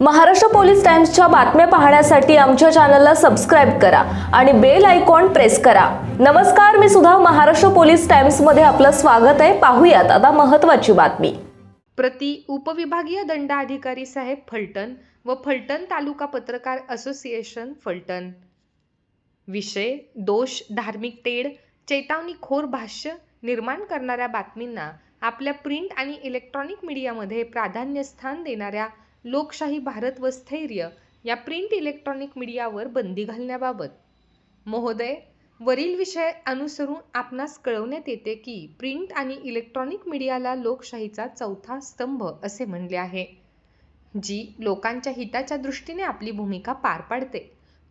Maharashtra police टाइम्सच्या बातम्या पाहण्यासाठी आमच्या चॅनलला सबस्क्राईब करा आणि बेल आयकॉन प्रेस करा. नमस्कार मी सुद्धा महाराष्ट्र पोलीस टाइम्समध्ये आपलं स्वागत आहे. पाहूयात आता महत्त्वाची बातमी. प्रति उपविभागीय दंडाधिकारी साहेब फलटण व फलटण तालुका पत्रकार असोसिएशन फलटण. विषय दोष धार्मिक तेढ चेतावणीखोर भाष्य निर्माण करणाऱ्या बातमींना आपल्या प्रिंट आणि इलेक्ट्रॉनिक मीडियामध्ये प्राधान्य स्थान देणाऱ्या लोकशाही भारत व स्थैर्य या प्रिंट इलेक्ट्रॉनिक मीडियावर बंदी घालण्याबाबत. महोदय वरील विषय अनुसरून आपणास कळवण्यात येते की प्रिंट आणि इलेक्ट्रॉनिक मीडियाला लोकशाहीचा चौथा स्तंभ असे म्हणले आहे जी लोकांच्या हिताच्या दृष्टीने आपली भूमिका पार पाडते.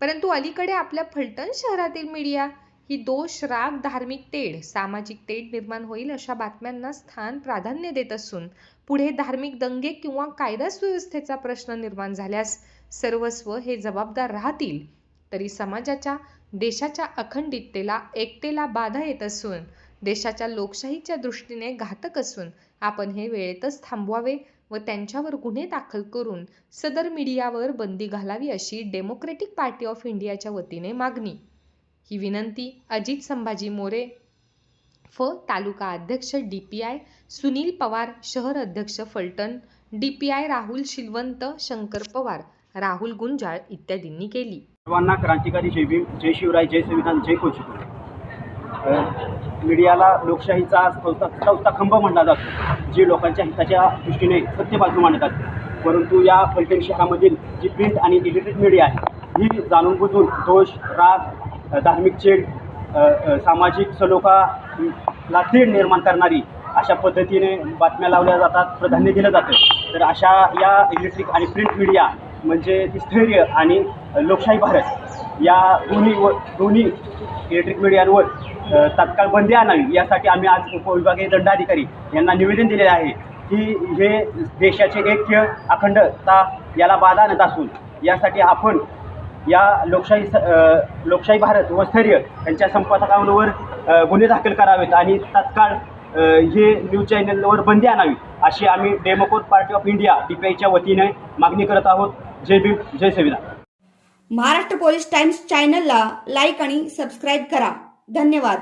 परंतु अलीकडे आपल्या फलटण शहरातील मीडिया ही दोष राग धार्मिक तेढ सामाजिक तेढ निर्माण होईल अशा बातम्यांना स्थान प्राधान्य देत असून पुढे धार्मिक दंगे किंवा कायदा सुव्यवस्थेचा प्रश्न निर्माण झाल्यास सर्वस्व हे जबाबदार राहतील. तरी समाजाच्या देशाच्या अखंडिततेला एकतेला बाधा येत असून देशाच्या लोकशाहीच्या दृष्टीने घातक असून आपण हे वेळेतच थांबवावे व त्यांच्यावर गुन्हे दाखल करून सदर मीडियावर बंदी घालावी अशी डेमोक्रेटिक पार्टी ऑफ इंडियाच्या वतीने मागणी. ही विनंती अजित संभाजी मोरे. फ. तालुका अध्यक्ष D P I Sunil Pawar शहर अध्यक्ष Phaltan D P I Rahul Shilwant Shankar Pawar Rahul Gunjal इत्यादींनी केली. सर्वांना क्रांतिकारी जय भीम जय शिवराय जय संविधान जय कोचिकोड मीडियाला लोकशाहीचा चौथा चौथा खंब म्हणला जातो जे लोकांच्या हिताच्या दृष्टीने सत्य बाजू मांडतात परंतु या फलटण शहरामधील जी प्रिंट आणि इलेक्ट्रिक मीडिया आहे ही जाणून बुजून दोष राग धार्मिक चेड सामाजिक सलोखाला तेढ निर्माण करणारी अशा पद्धतीने बातम्या लावल्या जातात प्राधान्य दिलं जातं. तर अशा या इलेक्ट्रिक आणि प्रिंट मीडिया म्हणजे ती स्थैर्य आणि लोकशाही भारत या दोन्ही व दोन्ही इलेक्ट्रिक मीडियांवर तात्काळ बंदी आणावी यासाठी आम्ही आज उपविभागीय दंडाधिकारी यांना निवेदन दिलेले आहे की हे देशाचे ऐक्य अखंडता याला बाधा आणत असून यासाठी आपण या लोकशाही स- लोकशाही भारत व स्थैर्य यांच्या संपादकांवर गुन्हे दाखल करावेत आणि तात्काळ हे न्यूज चॅनलवर बंदी आणावी अशी आम्ही डेमोक्रेट पार्टी ऑफ इंडिया डीपीआयच्या वतीने मागणी करत आहोत. जय भीम जय संविधान महाराष्ट्र पोलीस टाइम्स चॅनलला लाईक आणि सबस्क्राईब करा. धन्यवाद.